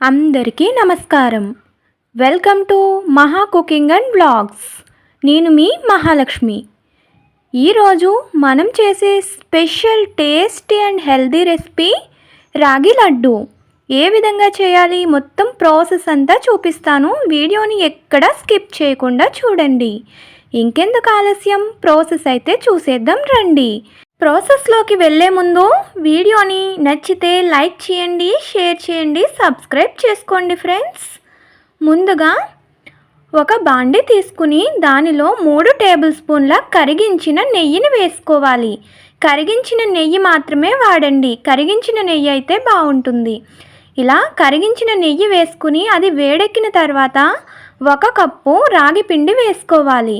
అందరికీ నమస్కారం. Welcome to Maha cooking and blogs నేను మీ మహాలక్ష్మి. ఈరోజు మనం చేసే special tasty and healthy recipe ragi laddu. ఏ విధంగా చేయాలి మొత్తం ప్రాసెస్ అంతా చూపిస్తాను. వీడియోని ఎక్కడ స్కిప్ చేయకుండా చూడండి. ఇంకెందుకు ఆలస్యం? ప్రాసెస్ అయితే చూసేద్దాం రండి. ప్రాసెస్లోకి వెళ్ళే ముందు వీడియోని నచ్చితే లైక్ చేయండి షేర్ చేయండి సబ్స్క్రైబ్ చేసుకోండి ఫ్రెండ్స్. ముందుగా ఒక బాండి తీసుకుని దానిలో మూడు టేబుల్ స్పూన్ల కరిగించిన నెయ్యిని వేసుకోవాలి. కరిగించిన నెయ్యి మాత్రమే వాడండి. కరిగించిన నెయ్యి అయితే బాగుంటుంది. ఇలా కరిగించిన నెయ్యి వేసుకుని అది వేడెక్కిన తర్వాత ఒక కప్పు రాగి పిండి వేసుకోవాలి.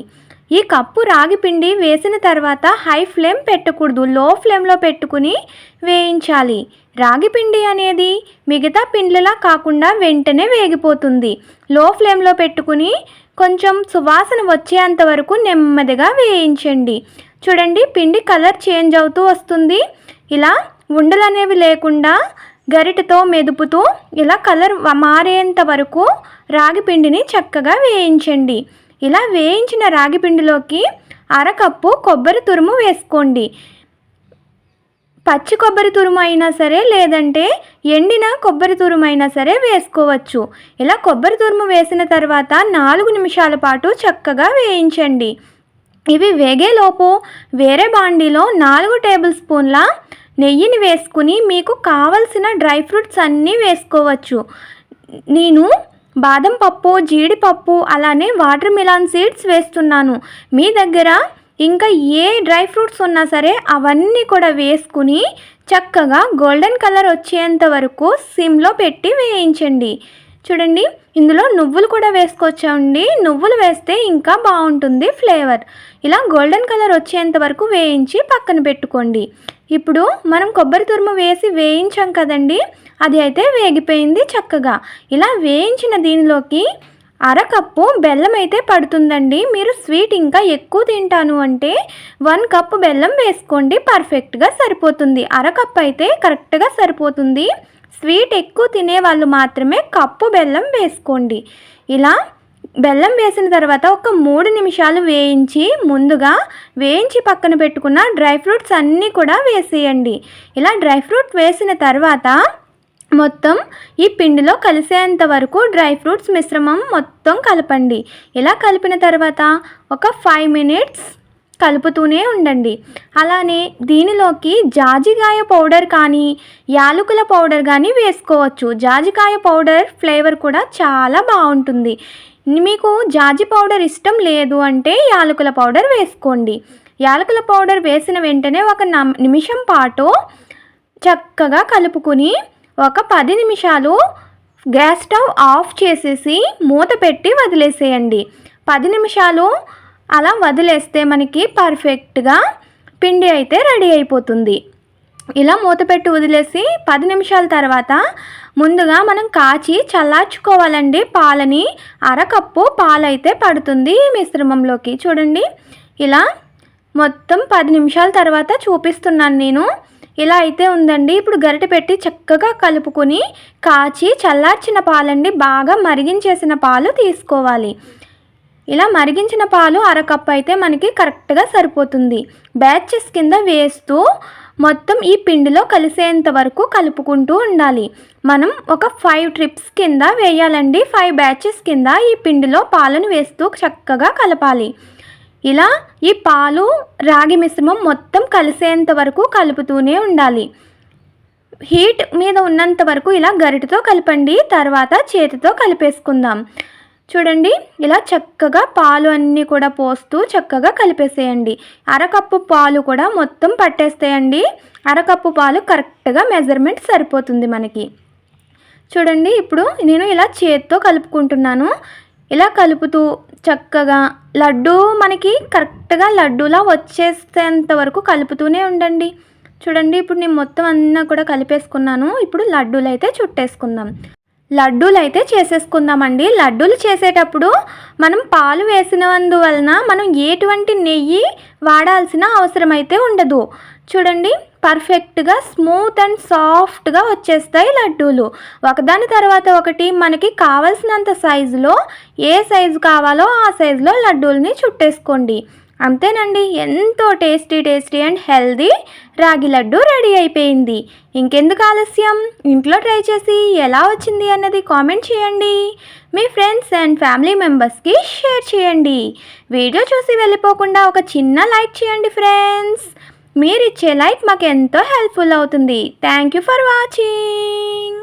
ఈ కప్పు రాగి పిండి వేసిన తర్వాత హై ఫ్లేమ్ పెట్టకూడదు లో ఫ్లేమ్లో పెట్టుకుని వేయించాలి. రాగి పిండి అనేది మిగతా పిండిలా కాకుండా వెంటనే వేగిపోతుంది. లో ఫ్లేమ్లో పెట్టుకుని కొంచెం సువాసన వచ్చేంత వరకు నెమ్మదిగా వేయించండి. చూడండి పిండి కలర్ చేంజ్ అవుతూ వస్తుంది. ఇలా ఉండలు అనేవి లేకుండా గరిటతో మెదుపుతూ ఇలా కలర్ మారేంత వరకు రాగి పిండిని చక్కగా వేయించండి. ఇలా వేయించిన రాగి పిండిలోకి అరకప్పు కొబ్బరి తురుము వేసుకోండి. పచ్చి కొబ్బరి తురుము అయినా సరే లేదంటే ఎండిన కొబ్బరి తురుము అయినా సరే వేసుకోవచ్చు. ఇలా కొబ్బరి తురుము వేసిన తర్వాత నాలుగు నిమిషాల పాటు చక్కగా వేయించండి. ఇవి వేగేలోపు వేరే బాండీలో నాలుగు టేబుల్ స్పూన్ల నెయ్యిని వేసుకుని మీకు కావలసిన డ్రై ఫ్రూట్స్ అన్నీ వేసుకోవచ్చు. నేను బాదం పప్పు జీడిపప్పు అలానే వాటర్ మిలాన్ సీడ్స్ వేస్తున్నాను. మీ దగ్గర ఇంకా ఏ డ్రై ఫ్రూట్స్ ఉన్నా సరే అవన్నీ కూడా వేసుకుని చక్కగా గోల్డెన్ కలర్ వచ్చేంత వరకు సిమ్లో పెట్టి వేయించండి. చూడండి ఇందులో నువ్వులు కూడా వేసుకోవచ్చండి. నువ్వులు వేస్తే ఇంకా బాగుంటుంది ఫ్లేవర్. ఇలా గోల్డెన్ కలర్ వచ్చేంత వరకు వేయించి పక్కన పెట్టుకోండి. ఇప్పుడు మనం కొబ్బరి తురుము వేసి వేయించాం కదండి అది అయితే వేగిపోయింది చక్కగా. ఇలా వేయించిన దీనిలోకి అరకప్పు బెల్లం అయితే పడుతుందండి. మీరు స్వీట్ ఇంకా ఎక్కువ తింటాను అంటే వన్ కప్పు బెల్లం వేసుకోండి పర్ఫెక్ట్గా సరిపోతుంది. అరకప్పు అయితే కరెక్ట్గా సరిపోతుంది. స్వీట్ ఎక్కువ తినే వాళ్ళు మాత్రమే కప్పు బెల్లం వేసుకోండి. ఇలా బెల్లం వేసిన తర్వాత ఒక మూడు నిమిషాలు వేయించి ముందుగా వేయించి పక్కన పెట్టుకున్న డ్రై ఫ్రూట్స్ అన్నీ కూడా వేసేయండి. ఇలా డ్రై ఫ్రూట్ వేసిన తర్వాత మొత్తం ఈ పిండిలో కలిసేంత వరకు డ్రై ఫ్రూట్స్ మిశ్రమం మొత్తం కలపండి. ఇలా కలిపిన తర్వాత ఒక ఫైవ్ మినిట్స్ కలుపుతూనే ఉండండి. అలానే దీనిలోకి జాజికాయ పౌడర్ కానీ యాలకుల పౌడర్ కానీ వేసుకోవచ్చు. జాజికాయ పౌడర్ ఫ్లేవర్ కూడా చాలా బాగుంటుంది. మీకు జాజి పౌడర్ ఇష్టం లేదు అంటే యాలకుల పౌడర్ వేసుకోండి. యాలకుల పౌడర్ వేసిన వెంటనే ఒక నిమిషం పాటు చక్కగా కలుపుకుని ఒక పది నిమిషాలు గ్యాస్ స్టవ్ ఆఫ్ చేసేసి మూత పెట్టి వదిలేసేయండి. పది నిమిషాలు అలా వదిలేస్తే మనకి పర్ఫెక్ట్గా పిండి అయితే రెడీ అయిపోతుంది. ఇలా మూత పెట్టి వదిలేసి పది నిమిషాల తర్వాత ముందుగా మనం కాచి చల్లార్చుకోవాలండి. పాలని అరకప్పు పాలైతే పడుతుంది ఈ మిశ్రమంలోకి. చూడండి ఇలా మొత్తం పది నిమిషాల తర్వాత చూపిస్తున్నాను నేను. ఇలా అయితే ఉందండి. ఇప్పుడు గరిట పెట్టి చక్కగా కలుపుకొని కాచి చల్లార్చిన పాలండి. బాగా మరిగించేసిన పాలు తీసుకోవాలి. ఇలా మరిగించిన పాలు అరకప్పు అయితే మనకి కరెక్ట్గా సరిపోతుంది. బ్యాచెస్ కింద వేస్తూ మొత్తం ఈ పిండిలో కలిసేంత వరకు కలుపుకుంటూ ఉండాలి. మనం ఒక ఫైవ్ ట్రిప్స్ కింద వేయాలండి. ఫైవ్ బ్యాచెస్ కింద ఈ పిండిలో పాలను వేస్తూ చక్కగా కలపాలి. ఇలా ఈ పాలు రాగి మిశ్రమం మొత్తం కలిసేంత వరకు కలుపుతూనే ఉండాలి. హీట్ మీద ఉన్నంత వరకు ఇలా గరిటతో కలపండి. తర్వాత చేతితో కలిపేసుకుందాం. చూడండి ఇలా చక్కగా పాలు అన్నీ కూడా పోస్తూ చక్కగా కలిపేసేయండి. అరకప్పు పాలు కూడా మొత్తం పట్టేస్తాయండి. అరకప్పు పాలు కరెక్ట్గా మెజర్మెంట్ సరిపోతుంది మనకి. చూడండి ఇప్పుడు నేను ఇలా చేతితో కలుపుకుంటున్నాను. ఇలా కలుపుతూ చక్కగా లడ్డు మనకి కరెక్ట్గా లడ్డూలా వచ్చేసేంత వరకు కలుపుతూనే ఉండండి. చూడండి ఇప్పుడు నేను మొత్తం అన్నా కూడా కలిపేసుకున్నాను. ఇప్పుడు లడ్డూలు అయితే చుట్టేసుకుందాం. లడ్డూలు అయితే చేసేసుకుందామండి. లడ్డూలు చేసేటప్పుడు మనం పాలు వేసినందువలన మనం ఎటువంటి నెయ్యి వాడాల్సిన అవసరం అయితే ఉండదు. చూడండి పర్ఫెక్ట్గా స్మూత్ అండ్ సాఫ్ట్గా వచ్చేస్తాయి లడ్డూలు. ఒకదాని తర్వాత ఒకటి మనకి కావలసినంత సైజులో ఏ సైజు కావాలో ఆ సైజులో లడ్డూల్ని చుట్టేసుకోండి. అంతేనండి ఎంతో టేస్టీ టేస్టీ అండ్ హెల్దీ రాగి లడ్డు రెడీ అయిపోయింది. ఇంకెందుకు ఆలస్యం? ఇంట్లో ట్రై చేసి ఎలా వచ్చింది అన్నది కామెంట్ చేయండి. మీ ఫ్రెండ్స్ అండ్ ఫ్యామిలీ మెంబర్స్కి షేర్ చేయండి. వీడియో చూసి వెళ్ళిపోకుండా ఒక చిన్న లైక్ చేయండి ఫ్రెండ్స్ మీరిచ్చే లైక్ మాకు ఎంతో హెల్ప్ఫుల్ అవుతుంది. Thank you for watching.